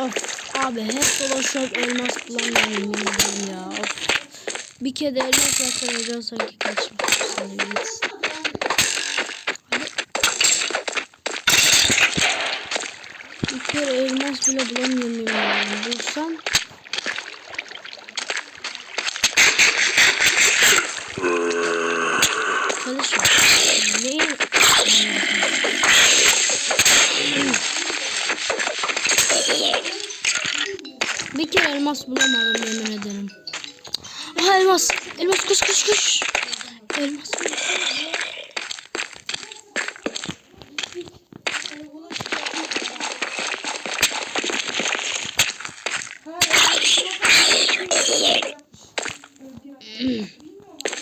Of abi hep dolaşıyorum elmas bulamıyorum ya. Of. Bir kere elmas yakalayacağım sanki kaçmış. Sana gitsin. Hadi. Bir kere elmas bile bulamıyorum ederim. Bulsam Kardeşim neyi Bir kere elmas bulamadım yemin ederim. Aha elmas. Elmas koş koş koş. Elmas.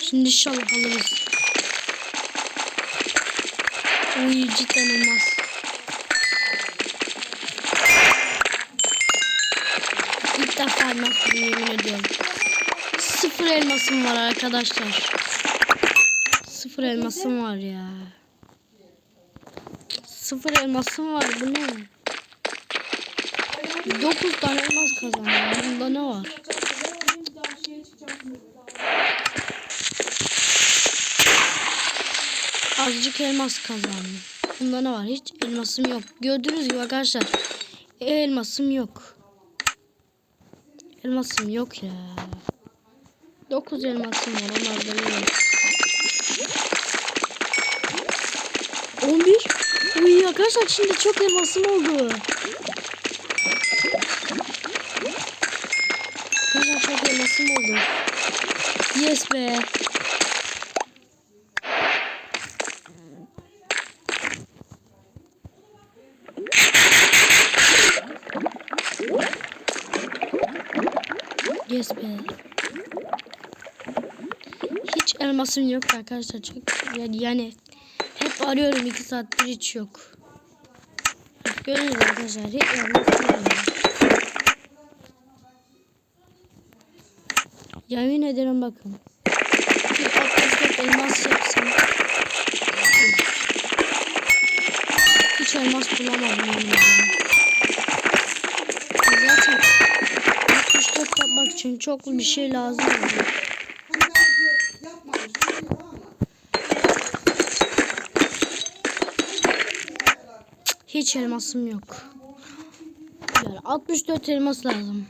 Şimdi inşallah alırız. Uy cidden elmas. Defa elmas yemin ediyorum. Sıfır elmasım var arkadaşlar. Sıfır elmasım var ya. Sıfır elmasım var bu ne? 9 tane elmas kazandım. Bunda ne var? Azıcık elmas kazandım. Bunda ne var? Hiç elmasım yok. Gördüğünüz gibi arkadaşlar. Elmasım yok. Elmasım yok ya. 9 elmasım var. Onlar da yok. 11. Uy arkadaşlar şimdi çok elmasım oldu. Arkadaşlar çok elmasım oldu. Yes be. Yes be. Hiç elmasım yok arkadaşlar. Çok yani, yani hep arıyorum iki saattir hiç yok. Mü arkadaşlar hiç elmasım yok. Yemin ederim bakın. Bir 64 elmas yapsam. Hiç elmas bulamadım yemin çok bir şey lazım. Hiç elmasım yok. Yani 64 elmas lazım.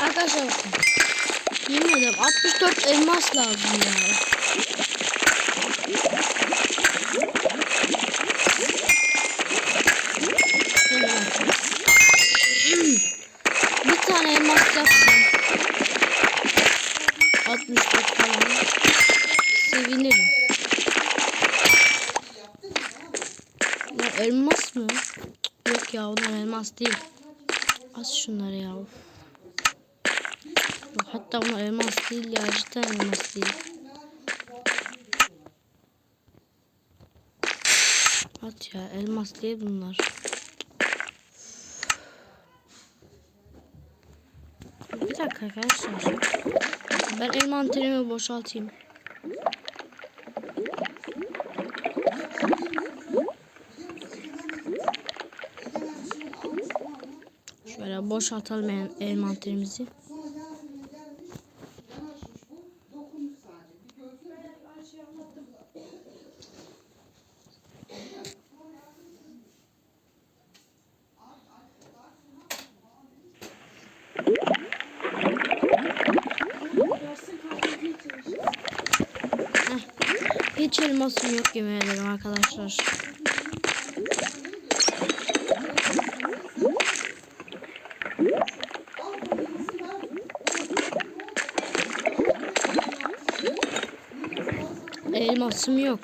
Arkadaşlar bakın. Yemin ederim 64 elmas lazım ya. Şöyle bakın. Bir tane elmas yapsam 64 falan sevinirim. Ya elmas mı? Yok ya onlar elmas değil. Az şunları ya. Of. Hatta onlar elmas değil ya cidden elmas değil. At ya elmas değil bunlar. Bir dakika arkadaşlar. Ben envanterimi boşaltayım. Şöyle boşaltalım en- envanterimizi. Hiç elmasım yok yemin ederim arkadaşlar. Elmasım yok.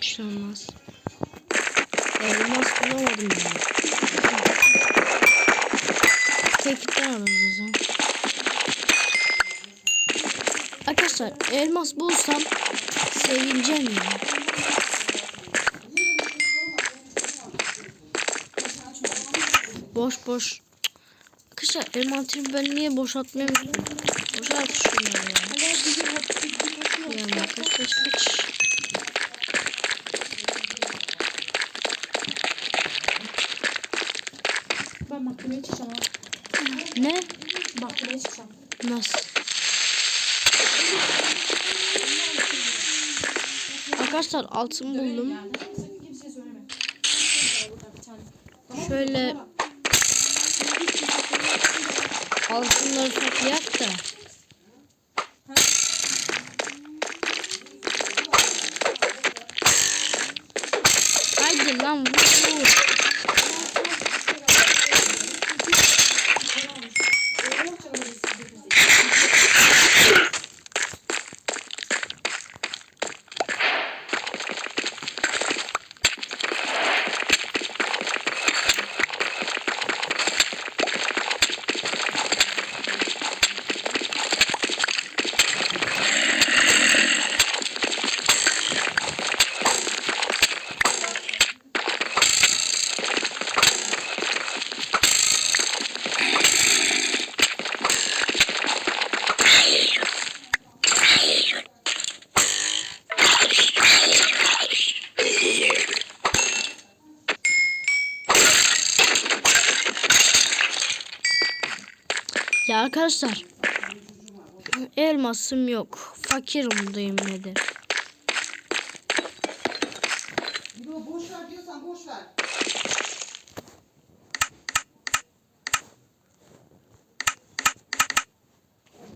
Bir şey olmaz. Elmas bulamadım ya. Tevfikten alırız o zaman. Arkadaşlar elmas bulsam sevineceğim ya. Boş boş. Arkadaşlar envanterimi ben niye boşaltmıyorum? Boşalt şunları ya. Ya kaç kaç kaç. Ne? Çıkacağım. Nasıl? Arkadaşlar altın buldum. Yani. Altınları toplayak da. Haydi lan vur arkadaşlar. Elmasım yok. Fakirim diyeyim nedir? Yo boş ver diyorsan boş ver.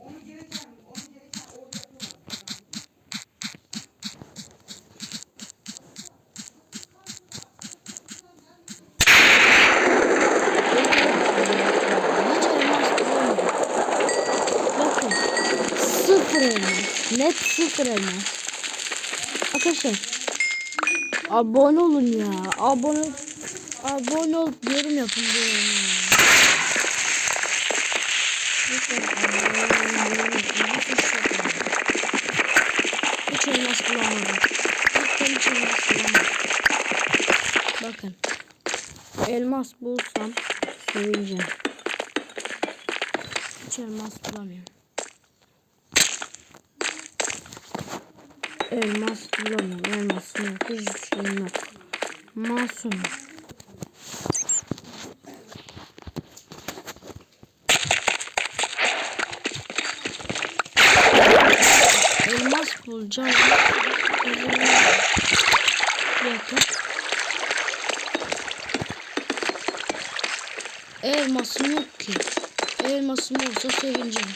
Onu gereken, onu gereken orada yapıyorlar. Hiç elmas bulamadım. Bakın. Sıfır elmas. Net sıfır elmas. Arkadaşlar. Abone olun ya. Abone abone olup yorum yapın diyorum. Hiç elmas bulamadım. Bakın. Elmas bulsam sevineceğim. Hiç elmas bulamıyorum. Elmas bulamıyorum. Elmasım yok. Hiçbir şeyim yok. Masum. Elmas bulacağım. Dakika. Elmasım yok ki. Elmasım olsa sevineceğim.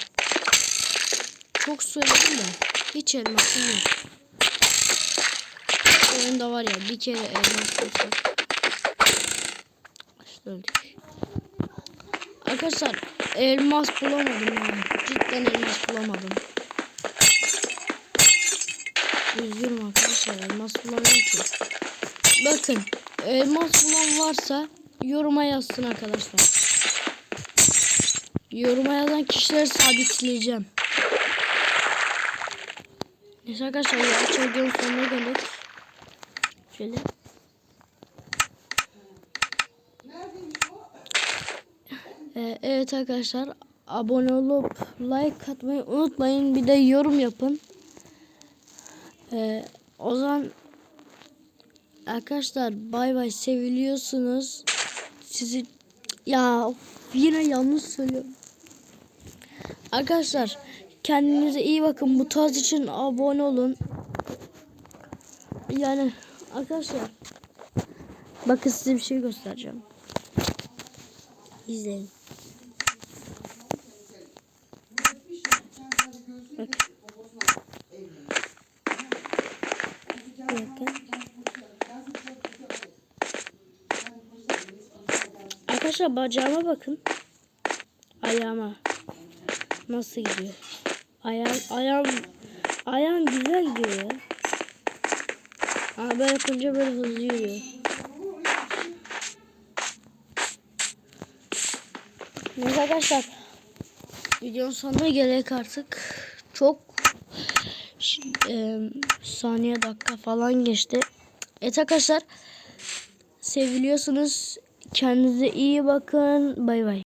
Çok söyledim de hiç elmasım yok. Oyunda var ya bir kere. İşte öldük. Arkadaşlar elmas bulamadım ya. Cidden elmas bulamadım. Üzgünüm arkadaşlar elmas bulamıyorum ki. Bakın elmas bulan varsa yoruma yazsın arkadaşlar. Yoruma yazan kişileri sabitleyeceğim. Neyse arkadaşlar ya videonun sonuna geldik. Şöyle. Ee, evet arkadaşlar abone olup like atmayı unutmayın. Bir de yorum yapın. Ee, o zaman arkadaşlar bay bay seviliyorsunuz. Sizi ya yine yanlış söylüyorum. Arkadaşlar kendinize iyi bakın. Bu tarz için abone olun. Yani arkadaşlar bakın size bir şey göstereceğim. İzleyin. Bak. Arkadaşlar bacağıma bakın. Ayağıma. Nasıl gidiyor? Ayağım, ayağım, ayağım güzel gidiyor ya. Ama böyle yapınca böyle hızlı yürüyor. Neyse arkadaşlar. Videonun sonuna gerek artık. Çok Şimdi, e, saniye dakika falan geçti. Evet arkadaşlar. Seviliyorsunuz. Kendinize iyi bakın. Bay bay.